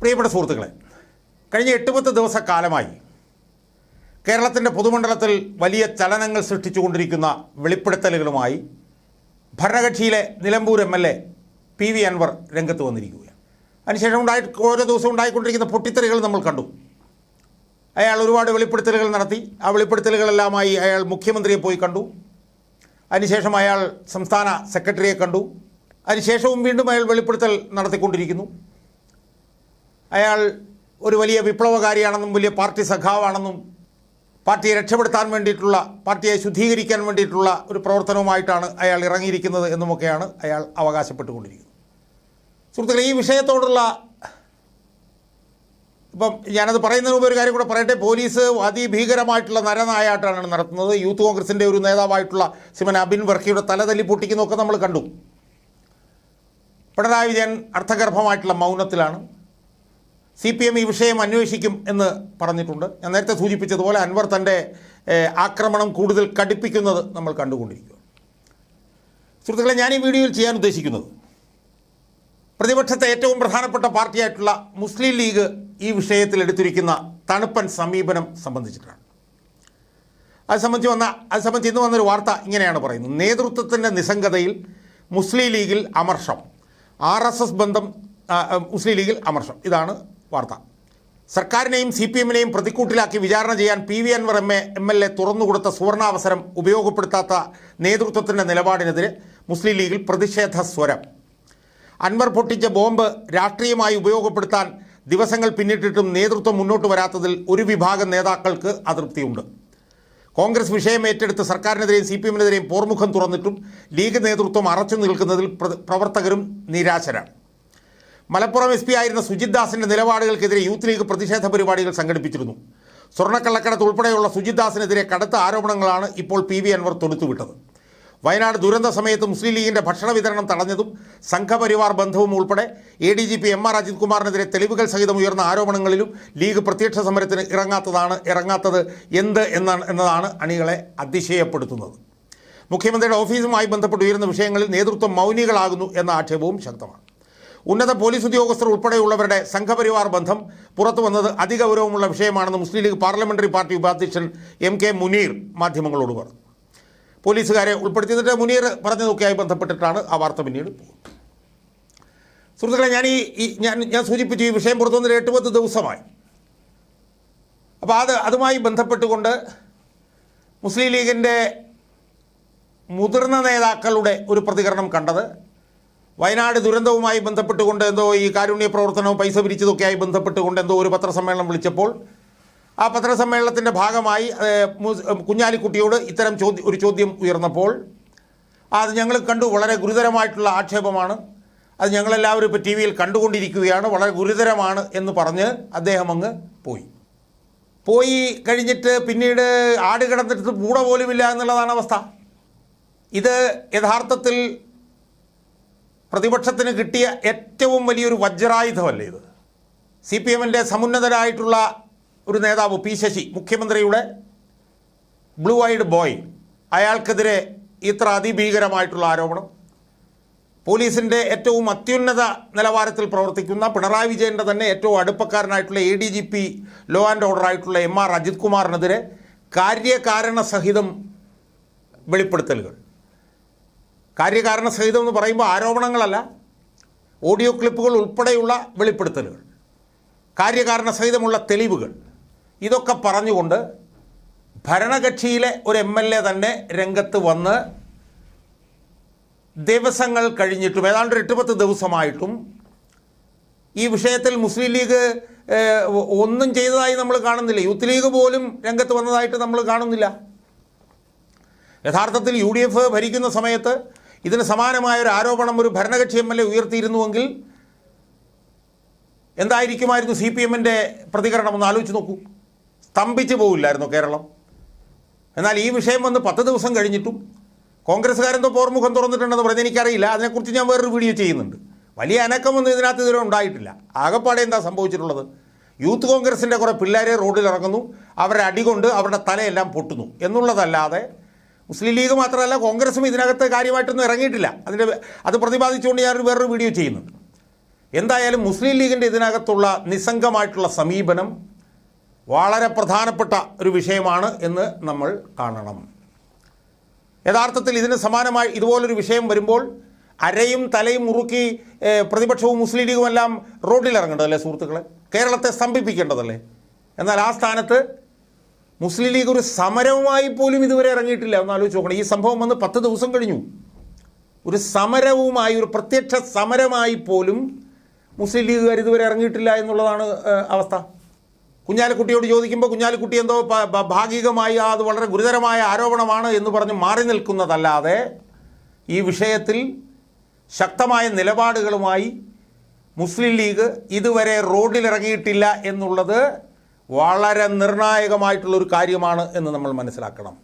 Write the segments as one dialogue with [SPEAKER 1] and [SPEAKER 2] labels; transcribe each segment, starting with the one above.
[SPEAKER 1] പ്രിയപ്പെട്ട സുഹൃത്തുക്കളെ കഴിഞ്ഞ എട്ട് പത്ത് ദിവസക്കാലമായി കേരളത്തിന്റെ പൊതുമണ്ഡലത്തിൽ വലിയ ചലനങ്ങൾ സൃഷ്ടിച്ചുകൊണ്ടിരിക്കുന്ന വെളിപ്പെടുത്തലുകളുമായി ഭരണകക്ഷിയിലെ Nilambur M L A P V Anvar രംഗത്ത് വന്നിരിക്കുകയാണ്. അതിനുശേഷം ഉണ്ടായി ഓരോ ദിവസവും ഉണ്ടായിക്കൊണ്ടിരിക്കുന്ന പൊട്ടിത്തെറികൾ നമ്മൾ കണ്ടു. അയാൾ ഒരുപാട് വെളിപ്പെടുത്തലുകൾ നടത്തി. ആ വെളിപ്പെടുത്തലുകളെല്ലാമായി അയാൾ മുഖ്യമന്ത്രിയെ പോയി കണ്ടു. അതിനുശേഷം അയാൾ സംസ്ഥാന സെക്രട്ടറിയെ കണ്ടു. അതിനുശേഷവും വീണ്ടും അയാൾ വെളിപ്പെടുത്തൽ നടത്തിക്കൊണ്ടിരിക്കുന്നു. അയാൾ ഒരു വലിയ വിപ്ലവകാരിയാണെന്നും വലിയ പാർട്ടി സഖാവാണെന്നും പാർട്ടിയെ രക്ഷപ്പെടുത്താൻ വേണ്ടിയിട്ടുള്ള പാർട്ടിയെ ശുദ്ധീകരിക്കാൻ വേണ്ടിയിട്ടുള്ള ഒരു പ്രവർത്തനവുമായിട്ടാണ് അയാൾ ഇറങ്ങിയിരിക്കുന്നത് എന്നുമൊക്കെയാണ് അയാൾ അവകാശപ്പെട്ടുകൊണ്ടിരിക്കുന്നത്. സുഹൃത്തുക്കളെ ഈ വിഷയത്തോടുള്ള ഇപ്പം ഞാനത് പറയുന്നതിന് മുമ്പ് ഒരു കാര്യം കൂടെ പറയട്ടെ. പോലീസ് അതിഭീകരമായിട്ടുള്ള നരനായാട്ടാണ് നടത്തുന്നത്. യൂത്ത് കോൺഗ്രസിന്റെ ഒരു നേതാവായിട്ടുള്ള സിമൻ അബിൻ വർക്കിയുടെ തലതല്ലി പൊട്ടിക്കുന്നതൊക്കെ നമ്മൾ കണ്ടു. പിണറായി വിജയൻ അർത്ഥഗർഭമായിട്ടുള്ള മൗനത്തിലാണ്. സി പി എം ഈ വിഷയം അന്വേഷിക്കും എന്ന് പറഞ്ഞിട്ടുണ്ട്. ഞാൻ നേരത്തെ സൂചിപ്പിച്ചതുപോലെ അൻവർ തന്റെ ആക്രമണം കൂടുതൽ കടുപ്പിക്കുന്നത് നമ്മൾ കണ്ടുകൊണ്ടിരിക്കുക സുഹൃത്തുക്കളെ ഞാൻ ഈ വീഡിയോയിൽ ചെയ്യാൻ ഉദ്ദേശിക്കുന്നത് പ്രതിപക്ഷത്തെ ഏറ്റവും പ്രധാനപ്പെട്ട പാർട്ടിയായിട്ടുള്ള മുസ്ലിം ലീഗ് ഈ വിഷയത്തിൽ എടുത്തിരിക്കുന്ന തണുപ്പൻ സമീപനം സംബന്ധിച്ചിട്ടാണ്. അത് സംബന്ധിച്ച് വന്ന അത് സംബന്ധിച്ച് ഇന്ന് വന്നൊരു വാർത്ത ഇങ്ങനെയാണ് പറയുന്നത്. നേതൃത്വത്തിന്റെ നിസ്സംഗതയിൽ മുസ്ലിം ലീഗിൽ അമർഷം. ആർ ബന്ധം മുസ്ലിം ലീഗിൽ അമർഷം. ഇതാണ് വാർത്ത. സർക്കാരിനെയും സി പി എമ്മിനെയും പ്രതിക്കൂട്ടിലാക്കി വിചാരണ ചെയ്യാൻ P V Anvar M A M L A തുറന്നുകൊടുത്ത സുവർണാവസരം ഉപയോഗപ്പെടുത്താത്ത നേതൃത്വത്തിന്റെ നിലപാടിനെതിരെ മുസ്ലിം ലീഗിൽ പ്രതിഷേധ സ്വരം. അൻവർ പൊട്ടിച്ച ബോംബ് രാഷ്ട്രീയമായി ഉപയോഗപ്പെടുത്താൻ ദിവസങ്ങൾ പിന്നിട്ടിട്ടും നേതൃത്വം മുന്നോട്ട് വരാത്തതിൽ ഒരു വിഭാഗം നേതാക്കൾക്ക് അതൃപ്തിയുണ്ട്. കോൺഗ്രസ് വിഷയം ഏറ്റെടുത്ത് സർക്കാരിനെതിരെയും സി പി എമ്മിനെതിരെയും പോർമുഖം തുറന്നിട്ടും ലീഗ് നേതൃത്വം അറച്ചു നിൽക്കുന്നതിൽ പ്രവർത്തകരും നിരാശരാണ്. മലപ്പുറം എസ് പി ആയിരുന്ന സുജിത് ദാസിന്റെ നിലപാടുകൾക്കെതിരെ യൂത്ത് ലീഗ് പ്രതിഷേധ പരിപാടികൾ സംഘടിപ്പിച്ചിരുന്നു. സ്വർണക്കള്ളക്കടത്ത് ഉൾപ്പെടെയുള്ള സുജിത് ദാസിനെതിരെ കടുത്ത ആരോപണങ്ങളാണ് ഇപ്പോൾ പി വി അൻവർ തൊടുത്തുവിട്ടത്. വയനാട് ദുരന്ത സമയത്ത് മുസ്ലിം ലീഗിന്റെ ഭക്ഷണ വിതരണം തടഞ്ഞതും സംഘപരിവാർ ബന്ധവും ഉൾപ്പെടെ A D G P M R Ajith കുമാറിനെതിരെ തെളിവുകൾ സഹിതം ഉയർന്ന ആരോപണങ്ങളിലും ലീഗ് പ്രത്യക്ഷ സമരത്തിന് ഇറങ്ങാത്തതാണ് ഇറങ്ങാത്തത് എന്ത് എന്നാണ് എന്നതാണ് അണികളെ അതിശയപ്പെടുത്തുന്നത്. മുഖ്യമന്ത്രിയുടെ ഓഫീസുമായി ബന്ധപ്പെട്ട് ഉയരുന്ന വിഷയങ്ങളിൽ നേതൃത്വം മൗനികളാകുന്നു എന്ന ആക്ഷേപവും ശക്തമാണ്. ഉന്നത പോലീസ് ഉദ്യോഗസ്ഥർ ഉൾപ്പെടെയുള്ളവരുടെ സംഘപരിവാർ ബന്ധം പുറത്തു വന്നത് അതിഗൗരവമുള്ള വിഷയമാണെന്ന് മുസ്ലിം ലീഗ് പാർലമെന്ററി പാർട്ടി ഉപാധ്യക്ഷൻ എം കെ മുനീർ മാധ്യമങ്ങളോട് പറഞ്ഞു. പോലീസുകാരെ ഉൾപ്പെടുത്തിയതിന്റെ മുനീർ പറഞ്ഞതൊക്കെയായി ബന്ധപ്പെട്ടിട്ടാണ് ആ വാർത്ത പിന്നീട് പോകുന്നത്. സുഹൃത്തുക്കളെ ഞാൻ ഈ ഞാൻ ഞാൻ സൂചിപ്പിച്ചു ഈ വിഷയം പുറത്തു വന്നിട്ട് എട്ട് ദിവസമായി. അപ്പോൾ അത് അതുമായി ബന്ധപ്പെട്ടുകൊണ്ട് മുസ്ലിം ലീഗിന്റെ മുതിർന്ന നേതാക്കളുടെ ഒരു പ്രതികരണം കണ്ടത് വയനാട് ദുരന്തവുമായി ബന്ധപ്പെട്ടുകൊണ്ട് എന്തോ ഈ കാരുണ്യ പ്രവർത്തനവും പൈസ പിരിച്ചതൊക്കെയായി ബന്ധപ്പെട്ടുകൊണ്ട് എന്തോ ഒരു പത്രസമ്മേളനം വിളിച്ചപ്പോൾ ആ പത്രസമ്മേളനത്തിന്റെ ഭാഗമായി കുഞ്ഞാലിക്കുട്ടിയോട് ഇത്തരം ചോദ്യം ഒരു ചോദ്യം ഉയർന്നപ്പോൾ അത് ഞങ്ങൾ കണ്ടു വളരെ ഗുരുതരമായിട്ടുള്ള ആക്ഷേപമാണ്. അത് ഞങ്ങളെല്ലാവരും ഇപ്പോൾ ടി വിയിൽ കണ്ടുകൊണ്ടിരിക്കുകയാണ് വളരെ ഗുരുതരമാണ് എന്ന് പറഞ്ഞ് അദ്ദേഹം അങ്ങ് പോയി. പോയി കഴിഞ്ഞിട്ട് പിന്നീട് ആട് കിടന്നിട്ട് പൂട പോലുമില്ല എന്നുള്ളതാണ് അവസ്ഥ. ഇത് യഥാർത്ഥത്തിൽ പ്രതിപക്ഷത്തിന് കിട്ടിയ ഏറ്റവും വലിയൊരു വജ്രായുധമല്ലേ ഇത്? സി പി എമ്മിന്റെ സമുന്നതരായിട്ടുള്ള ഒരു നേതാവ് പി ശശി മുഖ്യമന്ത്രിയുടെ ബ്ലൂ ഐഡ് ബോയ്. അയാൾക്കെതിരെ ഇത്ര അതിഭീകരമായിട്ടുള്ള ആരോപണം. പോലീസിന്റെ ഏറ്റവും അത്യുന്നത നിലവാരത്തിൽ പ്രവർത്തിക്കുന്ന പിണറായി വിജയന്റെ തന്നെ ഏറ്റവും അടുപ്പക്കാരനായിട്ടുള്ള A D G P law and order ആയിട്ടുള്ള എം ആർ അജിത് കുമാറിനെതിരെ കാര്യകാരണ സഹിതം വെളിപ്പെടുത്തലുകൾ. കാര്യകാരണ സഹിതം എന്ന് പറയുമ്പോൾ ആരോപണങ്ങളല്ല. ഓഡിയോ ക്ലിപ്പുകൾ ഉൾപ്പെടെയുള്ള വെളിപ്പെടുത്തലുകൾ. കാര്യകാരണ സഹിതമുള്ള തെളിവുകൾ. ഇതൊക്കെ പറഞ്ഞുകൊണ്ട് ഭരണകക്ഷിയിലെ ഒരു എം എൽ എ തന്നെ രംഗത്ത് വന്ന് ദിവസങ്ങൾ കഴിഞ്ഞിട്ടും ഏതാണ്ട് എട്ട് പത്ത് ദിവസമായിട്ടും ഈ വിഷയത്തിൽ മുസ്ലിം ലീഗ് ഒന്നും ചെയ്തതായി നമ്മൾ കാണുന്നില്ല. യൂത്ത് ലീഗ് പോലും രംഗത്ത് വന്നതായിട്ട് നമ്മൾ കാണുന്നില്ല. യഥാർത്ഥത്തിൽ യു ഭരിക്കുന്ന സമയത്ത് ഇതിന് സമാനമായ ഒരു ആരോപണം ഒരു ഭരണകക്ഷി എം എൽ എ ഉയർത്തിയിരുന്നുവെങ്കിൽ എന്തായിരിക്കുമായിരുന്നു സി പി എമ്മിന്റെ പ്രതികരണം? ഒന്ന് ആലോചിച്ച് നോക്കൂ. സ്തംഭിച്ചു പോവില്ലായിരുന്നു കേരളം. എന്നാൽ ഈ വിഷയം വന്ന് പത്ത് ദിവസം കഴിഞ്ഞിട്ടും കോൺഗ്രസ്സുകാരെന്തോ പോർമുഖം തുറന്നിട്ടുണ്ടെന്ന് പറഞ്ഞ് എനിക്കറിയില്ല അതിനെക്കുറിച്ച് ഞാൻ വേറൊരു വീഡിയോ ചെയ്യുന്നുണ്ട്. വലിയ അനക്കമൊന്നും ഇതിനകത്ത് ഇതുവരെ ഉണ്ടായിട്ടില്ല. ആകപ്പാടെ എന്താ സംഭവിച്ചിട്ടുള്ളത്? യൂത്ത് കോൺഗ്രസിന്റെ കുറേ പിള്ളേരെ റോഡിൽ ഇറങ്ങുന്നു അവരുടെ അടികൊണ്ട് അവരുടെ തലയെല്ലാം പൊട്ടുന്നു. എന്നുള്ളതല്ലാതെ മുസ്ലിം ലീഗ് മാത്രമല്ല കോൺഗ്രസും ഇതിനകത്ത് കാര്യമായിട്ടൊന്നും ഇറങ്ങിയിട്ടില്ല. അതിന്റെ അത് പ്രതിപാദിച്ചുകൊണ്ട് ഞാനൊരു വേറൊരു വീഡിയോ ചെയ്യുന്നുണ്ട് എന്തായാലും മുസ്ലിം ലീഗിന്റെ ഇതിനകത്തുള്ള നിസ്സംഗമായിട്ടുള്ള സമീപനം വളരെ പ്രധാനപ്പെട്ട ഒരു വിഷയമാണ് എന്ന് നമ്മൾ കാണണം. യഥാർത്ഥത്തിൽ ഇതിന് സമാനമായി ഇതുപോലൊരു വിഷയം വരുമ്പോൾ അരയും തലയും മുറുക്കി പ്രതിപക്ഷവും മുസ്ലിം ലീഗും എല്ലാം റോഡിലിറങ്ങേണ്ടതല്ലേ സുഹൃത്തുക്കളെ? കേരളത്തെ സ്തംഭിപ്പിക്കേണ്ടതല്ലേ? എന്നാൽ ആ സ്ഥാനത്ത് മുസ്ലിം ലീഗ് ഒരു സമരവുമായി പോലും ഇതുവരെ ഇറങ്ങിയിട്ടില്ല. ഒന്ന് ആലോചിച്ച് നോക്കണം. ഈ സംഭവം വന്ന് പത്ത് ദിവസം കഴിഞ്ഞു. ഒരു സമരവുമായി ഒരു പ്രത്യക്ഷ സമരമായി പോലും മുസ്ലിം ലീഗുകാർ ഇതുവരെ ഇറങ്ങിയിട്ടില്ല എന്നുള്ളതാണ് അവസ്ഥ. കുഞ്ഞാലിക്കുട്ടിയോട് ചോദിക്കുമ്പോൾ കുഞ്ഞാലിക്കുട്ടി എന്തോ ഭാഗികമായി അത് വളരെ ഗുരുതരമായ ആരോപണമാണ് എന്ന് പറഞ്ഞ് മാറി നിൽക്കുന്നതല്ലാതെ ഈ വിഷയത്തിൽ ശക്തമായ നിലപാടുകളുമായി മുസ്ലിം ലീഗ് ഇതുവരെ റോഡിലിറങ്ങിയിട്ടില്ല എന്നുള്ളത് വളരെ നിർണായകമായിട്ടുള്ള ഒരു കാര്യമാണ് എന്ന് നമ്മൾ മനസ്സിലാക്കണം.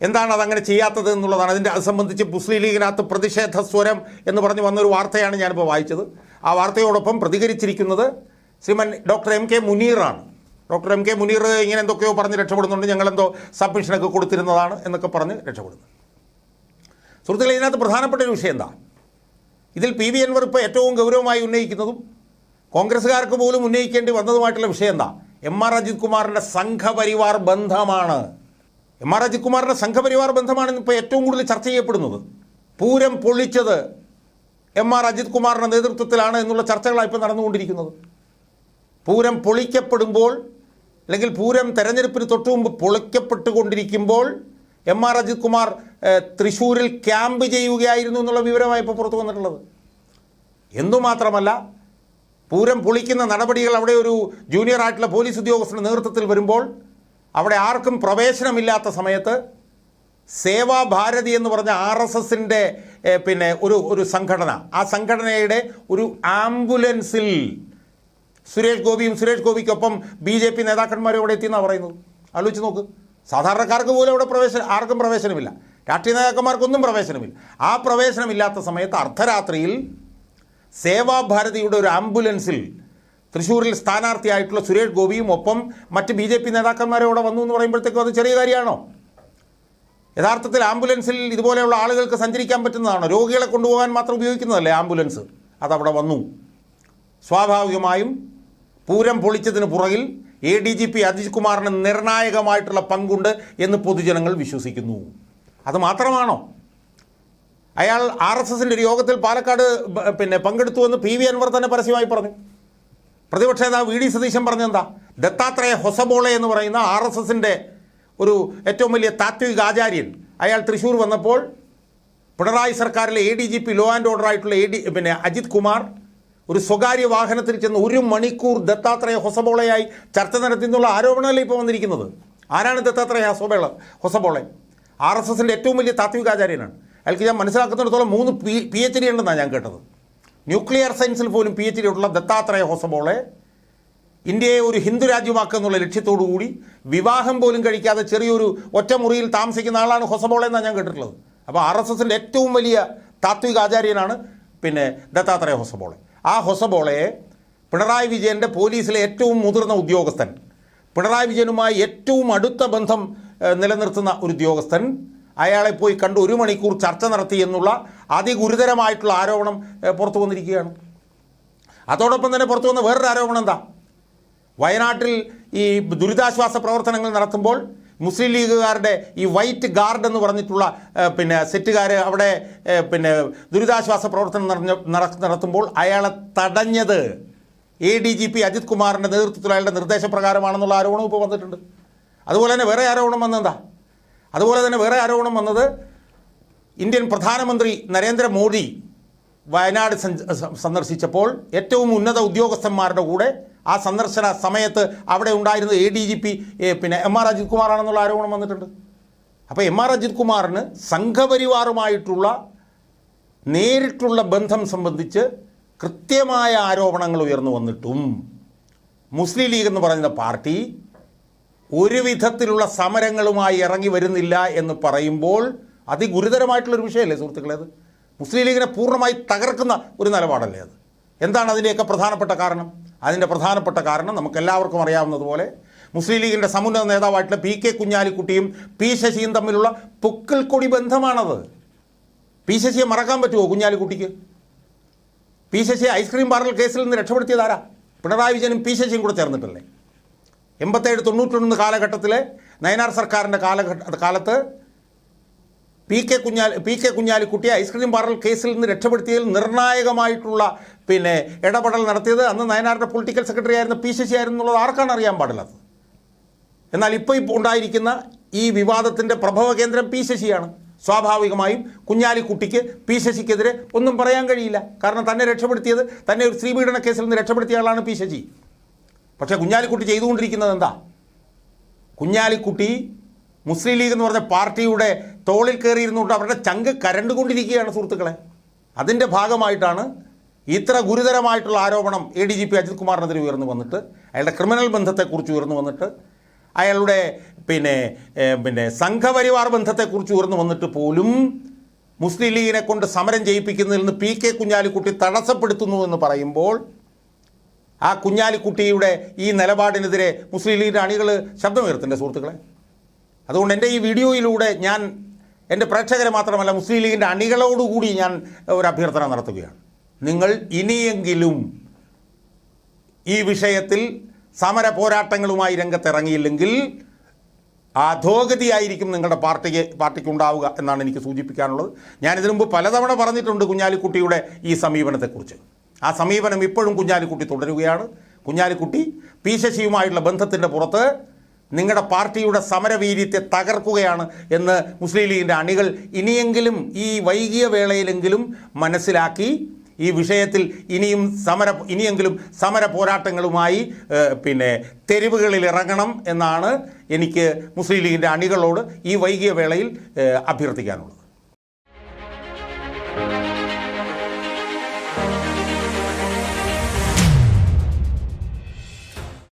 [SPEAKER 1] എന്താണ് അതങ്ങനെ ചെയ്യാത്തത് എന്നുള്ളതാണ്. അതിന്റെ അത് സംബന്ധിച്ച് മുസ്ലിം ലീഗിനകത്ത് പ്രതിഷേധ സ്വരം എന്ന് പറഞ്ഞ് വന്നൊരു വാർത്തയാണ് ഞാനിപ്പോൾ വായിച്ചത്. ആ വാർത്തയോടൊപ്പം പ്രതികരിച്ചിരിക്കുന്നത് ശ്രീമൻ ഡോക്ടർ എം കെ മുനീറാണ്. ഡോക്ടർ എം കെ മുനീർ ഇങ്ങനെ എന്തൊക്കെയോ പറഞ്ഞ് രക്ഷപ്പെടുന്നുണ്ട്. ഞങ്ങളെന്തോ സബ്മിഷനൊക്കെ കൊടുത്തിരുന്നതാണ് എന്നൊക്കെ പറഞ്ഞ് രക്ഷപ്പെടുന്നു. സുഹൃത്തുക്കളെ ഇതിനകത്ത് പ്രധാനപ്പെട്ട ഒരു വിഷയം എന്താ? ഇതിൽ പി വി അൻവർ ഇപ്പോൾ ഏറ്റവും ഗൗരവമായി ഉന്നയിക്കുന്നതും കോൺഗ്രസ്സുകാർക്ക് പോലും ഉന്നയിക്കേണ്ടി വന്നതുമായിട്ടുള്ള വിഷയം എന്താ? എം ആർ അജിത് കുമാറിന്റെ സംഘപരിവാർ ബന്ധമാണ്. എം ആർ അജിത് കുമാറിന്റെ സംഘപരിവാർ ബന്ധമാണ് ഇപ്പോൾ ഏറ്റവും കൂടുതൽ ചർച്ച ചെയ്യപ്പെടുന്നത്. പൂരം പൊളിച്ചത് എം ആർ അജിത് കുമാറിന്റെ നേതൃത്വത്തിലാണ് എന്നുള്ള ചർച്ചകളാണ് ഇപ്പോൾ നടന്നുകൊണ്ടിരിക്കുന്നത്. പൂരം പൊളിക്കപ്പെടുമ്പോൾ അല്ലെങ്കിൽ പൂരം തെരഞ്ഞെടുപ്പിന് തൊട്ടു മുമ്പ് പൊളിക്കപ്പെട്ടുകൊണ്ടിരിക്കുമ്പോൾ എം ആർ അജിത് കുമാർ തൃശ്ശൂരിൽ ക്യാമ്പ് ചെയ്യുകയായിരുന്നു എന്നുള്ള വിവരമായി ഇപ്പോൾ പുറത്തു വന്നിട്ടുള്ളത്. എന്തുമാത്രമല്ല പൂരം പൊളിക്കുന്ന നടപടികൾ അവിടെ ഒരു ജൂനിയർ ആയിട്ടുള്ള പോലീസ് ഉദ്യോഗസ്ഥരുടെ നേതൃത്വത്തിൽ വരുമ്പോൾ അവിടെ ആർക്കും പ്രവേശനമില്ലാത്ത സമയത്ത് സേവാഭാരതി എന്ന് പറഞ്ഞ ആർ എസ് എസിന്റെ പിന്നെ ഒരു ഒരു സംഘടന. ആ സംഘടനയുടെ ഒരു ആംബുലൻസിൽ സുരേഷ് ഗോപിയും സുരേഷ് ഗോപിക്കൊപ്പം ബി ജെ പി നേതാക്കന്മാരും അവിടെ എത്തിയെന്നാണ് പറയുന്നത്. ആലോചിച്ച് നോക്ക്. സാധാരണക്കാർക്ക് പോലും അവിടെ പ്രവേശനം ആർക്കും പ്രവേശനമില്ല. രാഷ്ട്രീയ നേതാക്കന്മാർക്കൊന്നും പ്രവേശനമില്ല. ആ പ്രവേശനമില്ലാത്ത സമയത്ത് അർദ്ധരാത്രിയിൽ സേവാഭാരതിയുടെ ഒരു ആംബുലൻസിൽ തൃശ്ശൂരിൽ സ്ഥാനാർത്ഥിയായിട്ടുള്ള സുരേഷ് ഗോപിയും ഒപ്പം മറ്റ് ബി ജെ പി നേതാക്കന്മാരോടെ വന്നു എന്ന് പറയുമ്പോഴത്തേക്കും അത് ചെറിയ കാര്യമാണോ? യഥാർത്ഥത്തിൽ ആംബുലൻസിൽ ഇതുപോലെയുള്ള ആളുകൾക്ക് സഞ്ചരിക്കാൻ പറ്റുന്നതാണോ? രോഗികളെ കൊണ്ടുപോകാൻ മാത്രം ഉപയോഗിക്കുന്നതല്ലേ ആംബുലൻസ്? അതവിടെ വന്നു. സ്വാഭാവികമായും പൂരം പൊളിച്ചതിന് പുറകിൽ A D G P Ajith കുമാറിന് നിർണായകമായിട്ടുള്ള പങ്കുണ്ട് എന്ന് പൊതുജനങ്ങൾ വിശ്വസിക്കുന്നു. അത് മാത്രമാണോ? അയാൾ ആർ എസ് എസിന്റെ ഒരു യോഗത്തിൽ പാലക്കാട് പിന്നെ പങ്കെടുത്തുവെന്ന് പി വി അൻവർ തന്നെ പരസ്യമായി പറഞ്ഞു. പ്രതിപക്ഷ നേതാവ് വി ഡി സതീശൻ പറഞ്ഞെന്താ? ദത്താത്രേയ ഹൊസബോളെ എന്ന് പറയുന്ന ആർ എസ് എസിന്റെ ഒരു ഏറ്റവും വലിയ താത്വിക ആചാര്യൻ. അയാൾ തൃശ്ശൂർ വന്നപ്പോൾ Pinarayi സർക്കാരിലെ A D G P law and order ആയിട്ടുള്ള എ ഡി പിന്നെ അജിത് കുമാർ ഒരു സ്വകാര്യ വാഹനത്തിൽ ചെന്ന് ഒരു മണിക്കൂർ ദത്താത്രേയ ഹൊസബോളയായി ചർച്ച നടത്തി എന്നുള്ള ആരോപണമല്ലേ ഇപ്പോൾ വന്നിരിക്കുന്നത്? ആരാണ് ദത്താത്രേയ ഹൊസബോള? ഹൊസബോളെ. ആർ എസ് എസിന്റെ ഏറ്റവും വലിയ താത്വികാചാര്യനാണ് അയാൾക്ക് ഞാൻ മനസ്സിലാക്കുന്നിടത്തോളം മൂന്ന് പി എച്ച് ഡി ഉണ്ടെന്നാണ് ഞാൻ കേട്ടത്. ന്യൂക്ലിയർ സയൻസിൽ പോലും പി എച്ച് ഡി ഉള്ള ദത്താത്രേയ ഹോസബോളെ ഇന്ത്യയെ ഒരു ഹിന്ദു രാജ്യമാക്കുക എന്നുള്ള ലക്ഷ്യത്തോടു കൂടി വിവാഹം പോലും കഴിക്കാതെ ചെറിയൊരു ഒറ്റമുറിയിൽ താമസിക്കുന്ന ആളാണ് ഹൊസബോളെ എന്നാണ് ഞാൻ കേട്ടിട്ടുള്ളത്. അപ്പോൾ ആർ എസ് എസിന്റെ ഏറ്റവും വലിയ താത്വിക ആചാര്യനാണ് പിന്നെ ദത്താത്രേയ ഹൊസബോളെ. ആ ഹൊസബോളയെ പിണറായി വിജയന്റെ പോലീസിലെ ഏറ്റവും മുതിർന്ന ഉദ്യോഗസ്ഥൻ പിണറായി വിജയനുമായി ഏറ്റവും അടുത്ത ബന്ധം നിലനിർത്തുന്ന ഒരു ഉദ്യോഗസ്ഥൻ അയാളെ പോയി കണ്ട് ഒരു മണിക്കൂർ ചർച്ച നടത്തി എന്നുള്ള അതിഗുരുതരമായിട്ടുള്ള ആരോപണം പുറത്തു വന്നിരിക്കുകയാണ്. അതോടൊപ്പം തന്നെ പുറത്തു വന്ന വേറൊരു ആരോപണം എന്താ? വയനാട്ടിൽ ഈ ദുരിതാശ്വാസ പ്രവർത്തനങ്ങൾ നടത്തുമ്പോൾ മുസ്ലിം ലീഗുകാരുടെ ഈ വൈറ്റ് ഗാർഡ് എന്ന് പറഞ്ഞിട്ടുള്ള പിന്നെ സെറ്റുകാർ അവിടെ പിന്നെ ദുരിതാശ്വാസ പ്രവർത്തനം നടത്തുമ്പോൾ അയാളെ തടഞ്ഞത് A D G P Ajith കുമാറിന്റെ നേതൃത്വത്തിൽ അയാളുടെ നിർദ്ദേശപ്രകാരമാണെന്നുള്ള ആരോപണം ഇപ്പോൾ വന്നിട്ടുണ്ട്. അതുപോലെ തന്നെ വേറെ ആരോപണം വന്നെന്താ അതുപോലെ തന്നെ വേറെ ആരോപണം വന്നത് ഇന്ത്യൻ പ്രധാനമന്ത്രി നരേന്ദ്രമോദി വയനാട് സന്ദർശിച്ചപ്പോൾ ഏറ്റവും ഉന്നത ഉദ്യോഗസ്ഥന്മാരുടെ കൂടെ ആ സന്ദർശന സമയത്ത് അവിടെ ഉണ്ടായിരുന്ന എ ഡി ജി പി പിന്നെ എം ആർ അജിത് കുമാറാണെന്നുള്ള ആരോപണം വന്നിട്ടുണ്ട്. അപ്പോൾ എം ആർ അജിത് കുമാറിന് സംഘപരിവാറുമായിട്ടുള്ള നേരിട്ടുള്ള ബന്ധം സംബന്ധിച്ച് കൃത്യമായ ആരോപണങ്ങൾ ഉയർന്നു വന്നിട്ടും മുസ്ലിം ലീഗ് എന്ന് പറയുന്ന പാർട്ടി ഒരു വിധത്തിലുള്ള സമരങ്ങളുമായി ഇറങ്ങി വരുന്നില്ല എന്ന് പറയുമ്പോൾ അതിഗുരുതരമായിട്ടുള്ളൊരു വിഷയമല്ലേ സുഹൃത്തുക്കളെ അത്? മുസ്ലിം ലീഗിനെ പൂർണമായി തകർക്കുന്ന ഒരു നിലപാടല്ലേ അത്? എന്താണ് അതിന്റെയൊക്കെ പ്രധാനപ്പെട്ട കാരണം? അതിന്റെ പ്രധാനപ്പെട്ട കാരണം നമുക്കെല്ലാവർക്കും അറിയാവുന്നതുപോലെ മുസ്ലിം ലീഗിന്റെ സമുന്നത നേതാവായിട്ടുള്ള പി കെ കുഞ്ഞാലിക്കുട്ടിയും പി ശശിയും തമ്മിലുള്ള പൊക്കൽ കൊടി ബന്ധമാണത്. പി ശശിയെ മറക്കാൻ പറ്റുമോ കുഞ്ഞാലിക്കുട്ടിക്ക്? പി ശശിയെ ഐസ്ക്രീം പാർലർ കേസിൽ നിന്ന് രക്ഷപ്പെടുത്തിയതാരാ പിണറായി വിജയനും പി ശശിയും കൂടെ ചേർന്നിട്ടല്ലേ? എൺപത്തേഴ് തൊണ്ണൂറ്റൊന്ന് കാലഘട്ടത്തിലെ നയനാർ സർക്കാരിന്റെ കാലഘട്ട കാലത്ത് P K Kunhali P K കുഞ്ഞാലിക്കുട്ടിയെ ice cream parlour കേസിൽ നിന്ന് രക്ഷപ്പെടുത്തിയതിൽ നിർണായകമായിട്ടുള്ള പിന്നെ ഇടപെടൽ നടത്തിയത് അന്ന് നയനാറിന്റെ പൊളിറ്റിക്കൽ സെക്രട്ടറി ആയിരുന്ന പി ശശി ആയിരുന്നു എന്നുള്ളത് ആർക്കാണ് അറിയാൻ പാടില്ലാത്തത്? എന്നാൽ ഇപ്പോൾ ഇപ്പോൾ ഉണ്ടായിരിക്കുന്ന ഈ വിവാദത്തിന്റെ പ്രഭവ കേന്ദ്രം പി ശശിയാണ്. സ്വാഭാവികമായും കുഞ്ഞാലിക്കുട്ടിക്ക് പി ശശിക്കെതിരെ ഒന്നും പറയാൻ കഴിയില്ല. കാരണം തന്നെ രക്ഷപ്പെടുത്തിയത് തന്നെ ഒരു സ്ത്രീപീഡന കേസിൽ നിന്ന് രക്ഷപ്പെടുത്തിയ ആളാണ് പി ശശി. പക്ഷേ കുഞ്ഞാലിക്കുട്ടി ചെയ്തുകൊണ്ടിരിക്കുന്നത് എന്താ? കുഞ്ഞാലിക്കുട്ടി മുസ്ലിം ലീഗ് എന്ന് പറഞ്ഞ പാർട്ടിയുടെ തോളിൽ കയറിയിരുന്നുകൊണ്ട് അവരുടെ ചങ്ക് കരണ്ടുകൊണ്ടിരിക്കുകയാണ് സുഹൃത്തുക്കളെ. അതിന്റെ ഭാഗമായിട്ടാണ് ഇത്ര ഗുരുതരമായിട്ടുള്ള ആരോപണം A D G P Ajith കുമാറിനെതിരെ ഉയർന്നു വന്നിട്ട് അയാളുടെ ക്രിമിനൽ ബന്ധത്തെക്കുറിച്ച് ഉയർന്നു വന്നിട്ട് അയാളുടെ പിന്നെ പിന്നെ സംഘപരിവാർ ബന്ധത്തെക്കുറിച്ച് ഉയർന്നു വന്നിട്ട് പോലും മുസ്ലിം ലീഗിനെ കൊണ്ട് സമരം ചെയ്യിപ്പിക്കുന്നതിൽ നിന്ന് പി കെ കുഞ്ഞാലിക്കുട്ടി തടസ്സപ്പെടുത്തുന്നു എന്ന് പറയുമ്പോൾ ആ കുഞ്ഞാലിക്കുട്ടിയുടെ ഈ നിലപാടിനെതിരെ മുസ്ലിം ലീഗിന്റെ അണികൾ ശബ്ദമുയർത്തണ്ടേ സുഹൃത്തുക്കളെ. അതുകൊണ്ട് എന്റെ ഈ വീഡിയോയിലൂടെ ഞാൻ എന്റെ പ്രേക്ഷകരെ മാത്രമല്ല മുസ്ലിം ലീഗിന്റെ അണികളോടുകൂടി ഞാൻ ഒരു അഭ്യർത്ഥന നടത്തുകയാണ്. നിങ്ങൾ ഇനിയെങ്കിലും ഈ വിഷയത്തിൽ സമര പോരാട്ടങ്ങളുമായി രംഗത്തിറങ്ങിയില്ലെങ്കിൽ അധോഗതിയായിരിക്കും നിങ്ങളുടെ പാർട്ടിക്ക് പാർട്ടിക്ക് ഉണ്ടാവുക എന്നാണ് എനിക്ക് സൂചിപ്പിക്കാനുള്ളത്. ഞാനിതിനു മുമ്പ് പലതവണ പറഞ്ഞിട്ടുണ്ട് കുഞ്ഞാലിക്കുട്ടിയുടെ ഈ സമീപനത്തെക്കുറിച്ച്. ആ സമീപനം ഇപ്പോഴും കുഞ്ഞാലിക്കുട്ടി തുടരുകയാണ്. കുഞ്ഞാലിക്കുട്ടി പി ശശിയുമായിട്ടുള്ള ബന്ധത്തിന്റെ പുറത്ത് നിങ്ങളുടെ പാർട്ടിയുടെ സമരവീര്യത്തെ തകർക്കുകയാണ് എന്ന് മുസ്ലിം ലീഗിന്റെ അണികൾ ഇനിയെങ്കിലും ഈ വൈകിയ വേളയിലെങ്കിലും മനസ്സിലാക്കി ഈ വിഷയത്തിൽ ഇനിയും സമര ഇനിയെങ്കിലും സമര പോരാട്ടങ്ങളുമായി പിന്നെ തെരുവുകളിൽ ഇറങ്ങണം എന്നാണ് എനിക്ക് മുസ്ലിം ലീഗിന്റെ അണികളോട് ഈ വൈകിയ വേളയിൽ അഭ്യർത്ഥിക്കാനുള്ളത്.